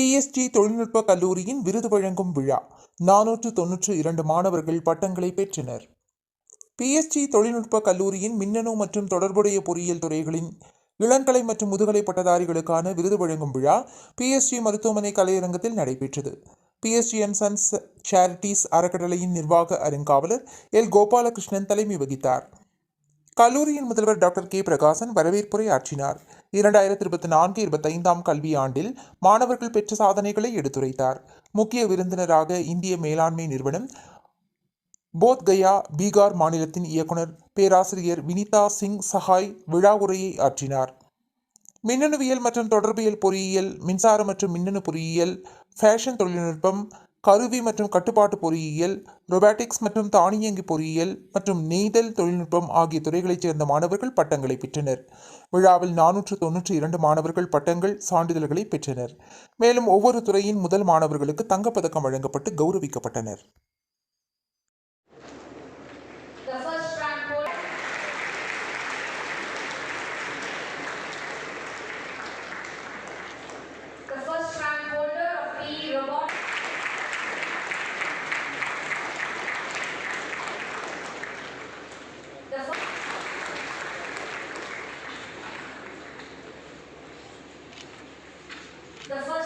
BST தொழில்நுட்ப கல்லூரியின் விருது வழங்கும் விழா. நானூற்று தொன்னூற்று இரண்டு மாணவர்கள் பட்டங்களை பெற்றனர். பிஎஸ்டி தொழில்நுட்ப கல்லூரியின் மின்னணு மற்றும் தொடர்புடைய பொறியியல் துறைகளின் இளங்கலை மற்றும் முதுகலை பட்டதாரிகளுக்கான விருது வழங்கும் விழா பிஎஸ்டி மருத்துவமனை கலையரங்கத்தில் நடைபெற்றது. பிஎஸ்டி அண்ட் சன்ஸ் சேரிட்டிஸ் அறக்கட்டளையின் நிர்வாக அருங்காவலர் எல். கோபாலகிருஷ்ணன் தலைமை வகித்தார். கல்லூரியின் முதல்வர் டாக்டர் கே. பிரகாசன் வரவேற்புரை ஆற்றினார். இரண்டாயிரத்தி இருபத்தி நான்கு இருபத்தைந்தாம் கல்வியாண்டில் மாணவர்கள் பெற்ற சாதனைகளை எடுத்துரைத்தார். முக்கிய விருந்தினராக இந்திய மேலாண்மை நிறுவனம் போத் கயா பீகார் மாநிலத்தின் இயக்குனர் பேராசிரியர் வினிதா சிங் சஹாய் விழா உரையை ஆற்றினார். மின்னணுவியல் மற்றும் தொடர்பியல் பொறியியல் மின்சார மற்றும் மின்னணு பொறியியல் ஃபேஷன் தொழில்நுட்பம் கருவி மற்றும் கட்டுப்பாட்டு பொறியியல் ரொபாட்டிக்ஸ் மற்றும் தானியங்கி பொறியியல் மற்றும் நெய்தல் தொழில்நுட்பம் ஆகிய துறைகளைச் சேர்ந்த மாணவர்கள் பட்டங்களை பெற்றனர். விழாவில் நானூற்று தொன்னூற்றி இரண்டு மாணவர்கள் பட்டங்கள் சான்றிதழ்களை பெற்றனர். மேலும் ஒவ்வொரு துறையின் முதல் மாணவர்களுக்கு தங்கப்பதக்கம் வழங்கப்பட்டு கௌரவிக்கப்பட்டனர். The first